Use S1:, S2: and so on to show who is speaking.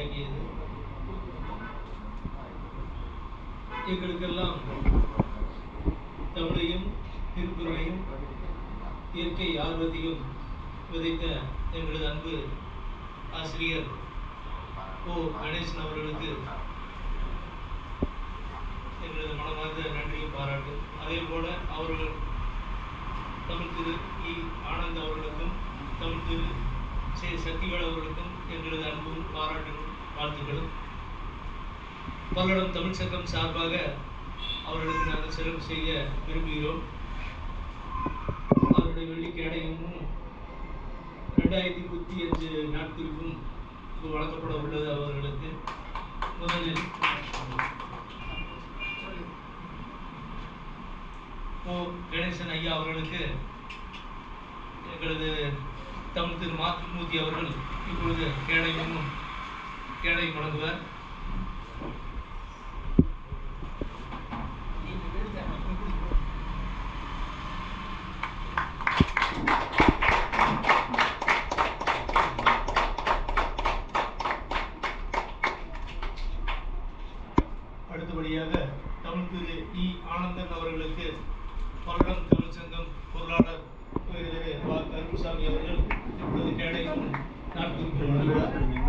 S1: இறங்கியது எங்களுக்கெல்லாம் தமிழையும் திருக்குறளையும் இயற்கை ஆர்வத்தையும் விதைத்த எங்களது அன்பு ஆசிரியர் ஓ கணேசன் அவர்களுக்கு எங்களது மனமார்ந்த நன்றியும் பாராட்டு அதே போல அவர்கள் தமிழ் திரு இ ஆனந்த் அவர்களுக்கும் தமிழ் திரு சே சக்திகள் அவர்களுக்கும் எங்களது அன்பும் பாராட்டுகளும் வாழ்த்துக்களும். பல்லடம் தமிழ் சங்கம் சார்பாக அவர்களுக்கு நாங்கள் சிறப்பு செய்ய விரும்புகிறோம். அவருடைய வெள்ளிக்கிழமையும் ரெண்டாயிரத்தி நூற்றி அஞ்சு நாட்களுக்கும் வழங்கப்பட உள்ளது அவர்களுக்கு. முதலில் ஓ கணேசன் ஐயா அவர்களுக்கு எங்களது தமிழ் திரு மாத்துமூர்த்தி அவர்கள் இப்பொழுது கேடை இன்னும் கேடை வழங்குவார் அடுத்தபடியாக தமிழ் திரு இ ஆனந்தன் அவர்களுக்கு வருடம் Thank you.